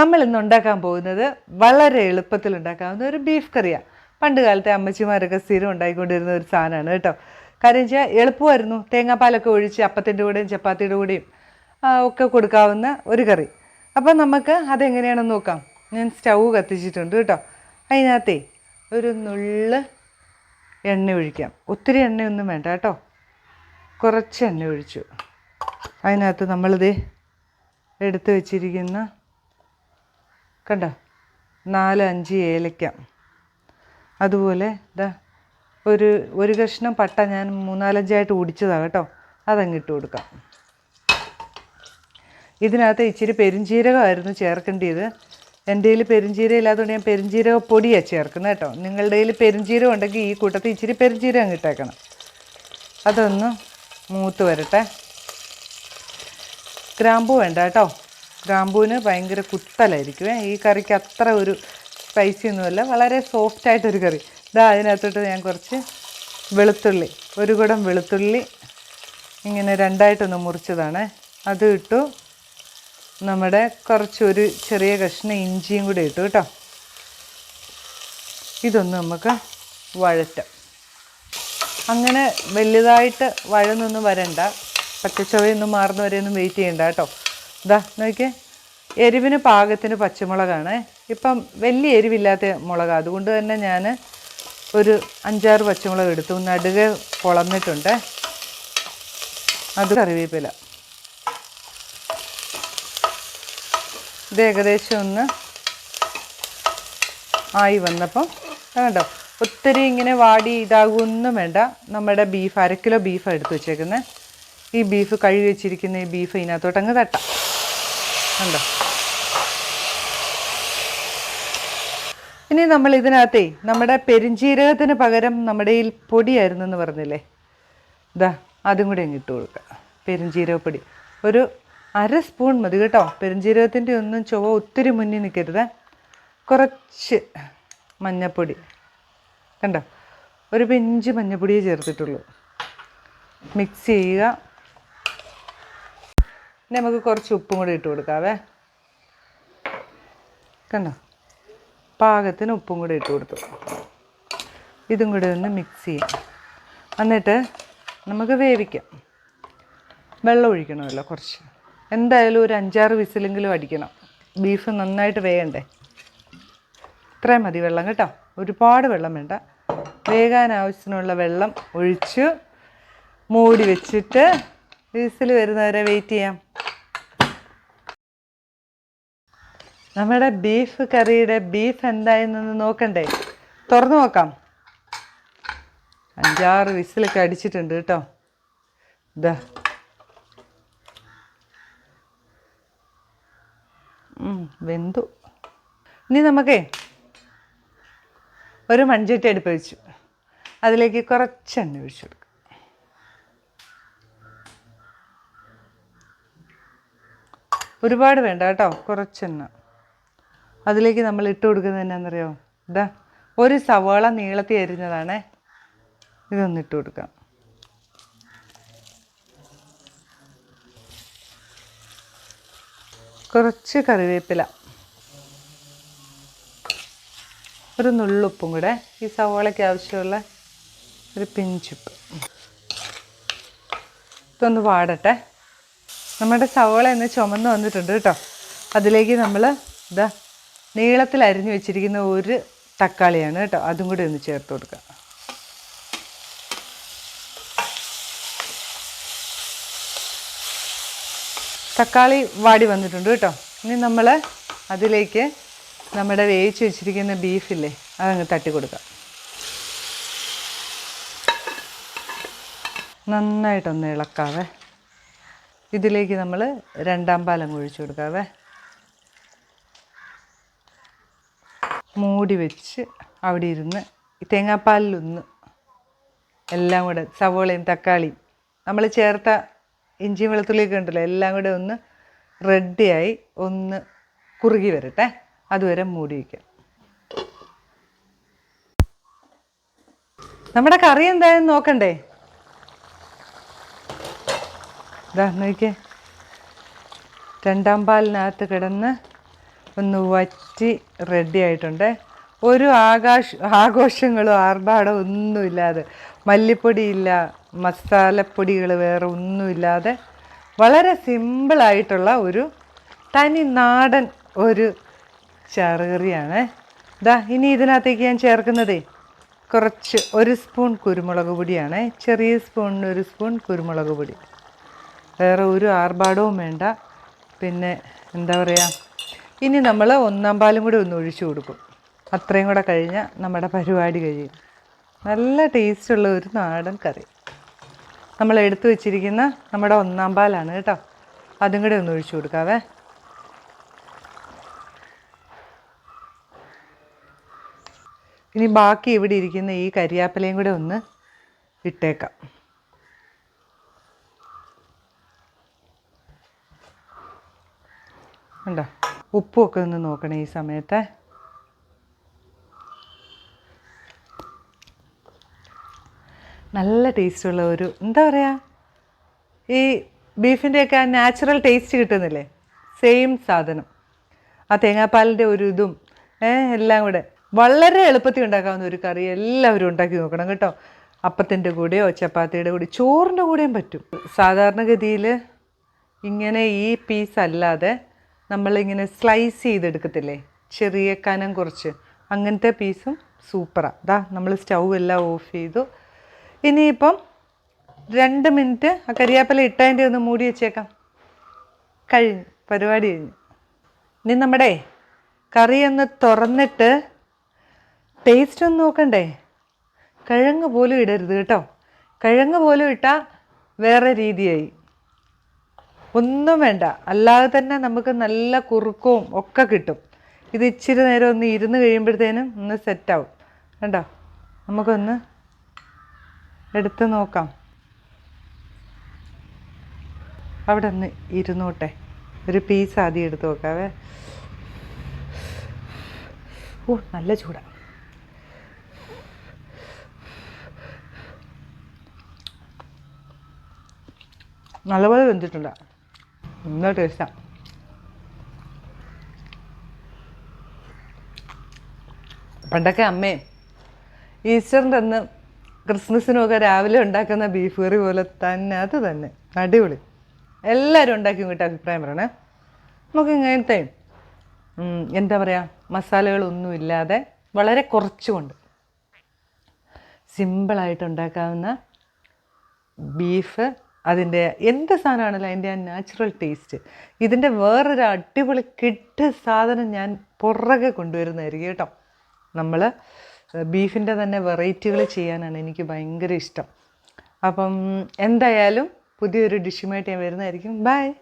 നമ്മൾ ഇന്ന് ഉണ്ടാക്കാൻ പോകുന്നത് വളരെ എളുപ്പത്തിൽ ഉണ്ടാക്കാവുന്ന ഒരു ബീഫ് കറിയാണ് പണ്ട് കാലത്തെ അമ്മച്ചിമാരൊക്കെ സ്ഥിരം ഉണ്ടാക്കിക്കൊണ്ടിരുന്ന ഒരു സാധനമാണ് കേട്ടോ. കാര്യം വെച്ചാൽ എളുപ്പമായിരുന്നു. തേങ്ങാപ്പാലൊക്കെ ഒഴിച്ച് അപ്പത്തിന്റെ കൂടെയും ചപ്പാത്തിയുടെ കൂടെയും ഒക്കെ കൊടുക്കാവുന്ന ഒരു കറി അപ്പം നമുക്ക് അതെങ്ങനെയാണെന്ന് നോക്കാം. ഞാൻ സ്റ്റൗ കത്തിച്ചിട്ടുണ്ട് കേട്ടോ. അതിനകത്തേ ഒരു നുള്ള് എണ്ണ ഒഴിക്കാം. ഒത്തിരി എണ്ണയൊന്നും വേണ്ട കേട്ടോ. കുറച്ച് എണ്ണ ഒഴിച്ചു. അതിനകത്ത് നമ്മളിത് എടുത്തു വെച്ചിരിക്കുന്ന കണ്ടോ? നാല് അഞ്ച് ഏലക്ക. അതുപോലെ ഇതാ ഒരു ഒരു കഷ്ണം പട്ട ഞാൻ മൂന്നാലഞ്ചായിട്ട് ഓടിച്ചതാണ് കേട്ടോ. അതങ്ങ് ഇട്ട് കൊടുക്കാം. ഇതിനകത്ത് ഇച്ചിരി പെരുംജീരകമായിരുന്നു ചേർക്കേണ്ടത് എന്റെ കയ്യിൽ പെരുംജീരകം ഇല്ലാത്തതുകൊണ്ട് ഞാൻ പെരുംജീരക പൊടിയാണ് ചേർക്കുന്നത് കേട്ടോ. നിങ്ങളുടെ കയ്യിൽ പെരുംജീരകം ഉണ്ടെങ്കിൽ ഈ കൂട്ടത്തിൽ ഇച്ചിരി പെരുംജീരകം ഇട്ടേക്കണം. അതൊന്ന് മൂത്ത് വരട്ടെ. ഗ്രാമ്പു വേണ്ട കേട്ടോ. ഗ്രാമ്പൂവിന് ഭയങ്കര കുത്തലായിരിക്കുമേ ഈ കറിക്ക് അത്ര ഒരു സ്പൈസി ഒന്നുമല്ല വളരെ സോഫ്റ്റ് ആയിട്ടൊരു കറി. ഇതാ അതിനകത്തോട്ട് ഞാൻ കുറച്ച് വെളുത്തുള്ളി ഒരു കുടം വെളുത്തുള്ളി ഇങ്ങനെ രണ്ടായിട്ടൊന്ന് മുറിച്ചതാണ്. അത് ഇട്ടു. നമ്മുടെ കുറച്ചൊരു ചെറിയ കഷ്ണം ഇഞ്ചിയും കൂടി ഇട്ടു കേട്ടോ. ഇതൊന്ന് നമുക്ക് വഴറ്റാം. അങ്ങനെ വലുതായിട്ട് വഴന്നൊന്നും വരണ്ട. പച്ചച്ചവയൊന്നും മാറുന്നവരെയൊന്നും വെയിറ്റ് ചെയ്യണ്ട കേട്ടോ. ഇതാ നോക്കിയേ. എരിവിന് പാകത്തിന് പച്ചമുളകാണ്. ഇപ്പം വലിയ എരിവില്ലാത്ത മുളക്. അതുകൊണ്ട് തന്നെ ഞാൻ ഒരു അഞ്ചാറ് പച്ചമുളക് എടുത്തു. നടുകെ പൊളന്നിട്ടുണ്ട്. അത് കറിവേപ്പില. ഇത് ഏകദേശം ഒന്ന് ആയി വന്നപ്പം കണ്ടോ? ഒത്തിരി ഇങ്ങനെ വാടി ഇതാകുമൊന്നും വേണ്ട. നമ്മുടെ ബീഫ് അര കിലോ ബീഫാണ് എടുത്ത് വെച്ചേക്കുന്നത് ഈ ബീഫ് കഴുകി വെച്ചിരിക്കുന്ന ഈ ബീഫ് ഇതിനകത്തോട്ട് അങ്ങ് തട്ടാം. കണ്ടോ? ഇനി നമ്മൾ ഇതിനകത്തേ നമ്മുടെ പെരിഞ്ചീരകത്തിന് പകരം നമ്മുടെ ഈ പൊടിയായിരുന്നു എന്ന് പറഞ്ഞില്ലേ? ഇതാ അതും കൂടി അങ്ങ് ഇട്ട് കൊടുക്കുക പെരിഞ്ജീരകപ്പൊടി ഒരു അര സ്പൂൺ മതി കേട്ടോ. പെരിഞ്ചീരകത്തിന്റെ ഒന്നും ചുവ ഒത്തിരി മുന്നിൽ നിൽക്കരുത്. കുറച്ച് മഞ്ഞപ്പൊടി. കണ്ടോ? ഒരു പിഞ്ച് മഞ്ഞപ്പൊടിയേ ചേർത്തിട്ടുള്ളൂ. മിക്സ് ചെയ്യുക. നമുക്ക് കുറച്ച് ഉപ്പും കൂടി ഇട്ട് കൊടുക്കാവേ. കണ്ടോ? പാകത്തിന് ഉപ്പും കൂടി ഇട്ട് കൊടുത്തു. ഇതും കൂടി ഒന്ന് മിക്സ് ചെയ്യാം. എന്നിട്ട് നമുക്ക് വേവിക്കാം. വെള്ളം ഒഴിക്കണമല്ലോ കുറച്ച്. എന്തായാലും ഒരു അഞ്ചാറ് വിസിലെങ്കിലും അടിക്കണം. ബീഫ് നന്നായിട്ട് വേകണ്ടേ? ഇത്രയും മതി വെള്ളം കേട്ടോ. ഒരുപാട് വെള്ളം വേണ്ട. വേകാൻ ആവശ്യത്തിനുള്ള വെള്ളം ഒഴിച്ച്. മൂടി വെച്ചിട്ട് വിസിൽ വരുന്നവരെ വെയിറ്റ് ചെയ്യാം. നമ്മുടെ ബീഫ് കറിയുടെ ബീഫ് എന്തായെന്നൊന്ന് നോക്കണ്ടേ? തുറന്നു നോക്കാം. അഞ്ചാറ് വിസിലൊക്കെ അടിച്ചിട്ടുണ്ട് കേട്ടോ. ഇതാ വെന്തു. ഇനി നമുക്കേ ഒരു മൺചട്ടി അടുപ്പ് വെച്ചു. അതിലേക്ക് കുറച്ച് എണ്ണ ഒഴിച്ചു കൊടുക്കും. ഒരുപാട് വേണ്ട കേട്ടോ കുറച്ചെണ്ണ അതിലേക്ക് നമ്മൾ ഇട്ട് കൊടുക്കുന്നത് എന്നാന്നറിയോ? ഇതാ ഒരു സവാള നീളത്തി അരിഞ്ഞതാണേ. ഇതൊന്ന് ഇട്ട് കൊടുക്കാം. കുറച്ച് കറിവേപ്പില. ഒരു നുള്ളുപ്പും കൂടെ. ഈ സവാളയ്ക്ക് ആവശ്യമുള്ള ഒരു പിഞ്ചുപ്പ്. ഇതൊന്ന് വാടട്ടെ. നമ്മുടെ സവാള എന്ന് ചുമന്ന് വന്നിട്ടുണ്ട് കേട്ടോ. അതിലേക്ക് നമ്മൾ ഇതാ നീളത്തിൽ അരിഞ്ഞു വെച്ചിരിക്കുന്ന ഒരു തക്കാളിയാണ് കേട്ടോ. അതും കൂടി ഒന്ന് ചേർത്ത് കൊടുക്കുക തക്കാളി വാടി വന്നിട്ടുണ്ട് കേട്ടോ. ഇനി നമ്മൾ അതിലേക്ക് നമ്മുടെ വേവിച്ച് വെച്ചിരിക്കുന്ന ബീഫില്ലേ അതങ്ങ് തട്ടി കൊടുക്കാം. നന്നായിട്ടൊന്ന് ഇളക്കാവേ. ഇതിലേക്ക് നമ്മൾ രണ്ടാം പാലം ഒഴിച്ചു കൊടുക്കാവേ. മൂടി വെച്ച് അവിടെ ഇരുന്ന് ഈ തേങ്ങാപ്പാലിലൊന്ന് എല്ലാം കൂടെ സവോളയും തക്കാളിയും നമ്മൾ ചേർത്ത ഇഞ്ചിയും വെളുത്തുള്ളിയൊക്കെ ഉണ്ടല്ലോ എല്ലാം കൂടെ ഒന്ന് റെഡിയായി ഒന്ന് കുറുകി വരട്ടെ. അതുവരെ മൂടി വയ്ക്കാം നമ്മുടെ കറി എന്തായാലും നോക്കണ്ടേ? നോക്കിയേ. രണ്ടാം പാലിനകത്ത് കിടന്ന് ഒന്ന് വറ്റി റെഡി ആയിട്ടുണ്ട്. ഒരു ആകാശ ആഘോഷങ്ങളും ആർഭാടോ ഒന്നുമില്ലാതെ മല്ലിപ്പൊടിയില്ല മസാലപ്പൊടികൾ വേറെ ഒന്നുമില്ലാതെ വളരെ സിമ്പിളായിട്ടുള്ള ഒരു തനി നാടൻ ഒരു ചാറുകറിയാണ്. ഇതാ ഇനി ഇതിനകത്തേക്ക് ഞാൻ ചേർക്കുന്നതേ കുറച്ച് ഒരു സ്പൂൺ കുരുമുളക് പൊടിയാണ്. ചെറിയ സ്പൂണിന് ഒരു സ്പൂൺ കുരുമുളക് പൊടി. വേറെ ഒരു ആർഭാടവും വേണ്ട. പിന്നെ എന്താ പറയുക ഇനി നമ്മൾ ഒന്നാം പാലും കൂടി ഒന്ന് ഒഴിച്ചു കൊടുക്കും. അത്രയും കൂടെ കഴിഞ്ഞാൽ നമ്മുടെ പരിപാടി കഴിയും. നല്ല ടേസ്റ്റുള്ള ഒരു നാടൻ കറി. നമ്മൾ എടുത്തു വെച്ചിരിക്കുന്ന നമ്മുടെ ഒന്നാം പാലാണ് കേട്ടോ. അതും കൂടെ ഒന്ന് ഒഴിച്ചു കൊടുക്കാവേ. ഇനി ബാക്കി ഇവിടെ ഇരിക്കുന്ന ഈ കരിയാപ്പലയും കൂടെ ഒന്ന് ഇട്ടേക്കാം. ഉണ്ടോ ഉപ്പുമൊക്കെ ഒന്ന് നോക്കണേ ഈ സമയത്ത്. നല്ല ടേസ്റ്റുള്ള ഒരു എന്താ പറയുക ഈ ബീഫിന്റെയൊക്കെ ആ നാച്ചുറൽ ടേസ്റ്റ് കിട്ടുന്നില്ലേ? സെയിം സാധനം. ആ തേങ്ങാപ്പാലിന്റെ ഒരു ഇതും എല്ലാം കൂടെ വളരെ എളുപ്പത്തിൽ ഉണ്ടാക്കാവുന്ന ഒരു കറി എല്ലാവരും ഉണ്ടാക്കി നോക്കണം കേട്ടോ. അപ്പത്തിന്റെ കൂടെയോ ചപ്പാത്തിയുടെ കൂടെ ചോറിന്റെ കൂടെയും പറ്റും. സാധാരണഗതിയിൽ ഇങ്ങനെ ഈ പീസ് അല്ലാതെ നമ്മളിങ്ങനെ സ്ലൈസ് ചെയ്തെടുക്കത്തില്ലേ? ചെറിയ കനം കുറച്ച്. അങ്ങനത്തെ പീസും സൂപ്പറാണ് ദാ നമ്മൾ സ്റ്റൗ എല്ലാം ഓഫ് ചെയ്തു. ഇനിയിപ്പം രണ്ട് മിനിറ്റ് ആ കരിയാപ്പില ഇട്ടതിന്റെ ഒന്ന് മൂടി വെച്ചേക്കാം. കഴിഞ്ഞു പരിപാടി കഴിഞ്ഞു. ഇനി നമ്മുടെ കറി ഒന്ന് തുറന്നിട്ട് ടേസ്റ്റ് ഒന്ന് നോക്കണ്ടേ? കിഴങ്ങ് പോലും ഇടരുത് കേട്ടോ. കിഴങ്ങ് പോലും ഇട്ടാൽ വേറെ രീതിയായി. ഒന്നും വേണ്ട. അല്ലാതെ തന്നെ നമുക്ക് നല്ല കുറുക്കവും ഒക്കെ കിട്ടും. ഇത് ഇച്ചിരി നേരം ഒന്ന് ഇരുന്ന് കഴിയുമ്പോഴത്തേനും ഒന്ന് സെറ്റാവും കണ്ടോ? നമുക്കൊന്ന് എടുത്ത് നോക്കാം. അവിടെ ഒന്ന് ഇരുന്നോട്ടെ. ഒരു പീസ് ആദ്യം എടുത്ത് നോക്കാവേ. ഓ നല്ല ചൂടാ. നല്ലപോലെ വെന്തിട്ടുണ്ട്. നല്ല ടേസ്റ്റാണ് പണ്ടൊക്കെ അമ്മേ ഈസ്റ്ററിന്റെ അന്ന് ക്രിസ്മസിനുമൊക്കെ രാവിലെ ഉണ്ടാക്കുന്ന ബീഫ് കറി പോലെ തന്നെ അത് തന്നെ. അടിപൊളി. എല്ലാവരും ഉണ്ടാക്കി ഇങ്ങോട്ട് അഭിപ്രായം പറയണേ. നമുക്ക് ഇങ്ങനത്തെ എന്താ പറയുക മസാലകളൊന്നും ഇല്ലാതെ വളരെ കുറച്ചുകൊണ്ട് സിമ്പിളായിട്ട് ഉണ്ടാക്കാവുന്ന ബീഫ് അതിന്റെ എന്ത് സാധനമാണല്ലോ അതിന്റെ ആ നാച്ചുറൽ ടേസ്റ്റ് ഇതിന്റെ വേറൊരു അടിപൊളി കിട്ട് സാധനം ഞാൻ പുറകെ കൊണ്ടുവരുന്നതായിരിക്കും കേട്ടോ. നമ്മൾ ബീഫിന്റെ തന്നെ വെറൈറ്റികൾ ചെയ്യാനാണ് എനിക്ക് ഭയങ്കര ഇഷ്ടം. അപ്പം എന്തായാലും പുതിയൊരു ഡിഷുമായിട്ട് ഞാൻ വരുന്നതായിരിക്കും. ബൈ.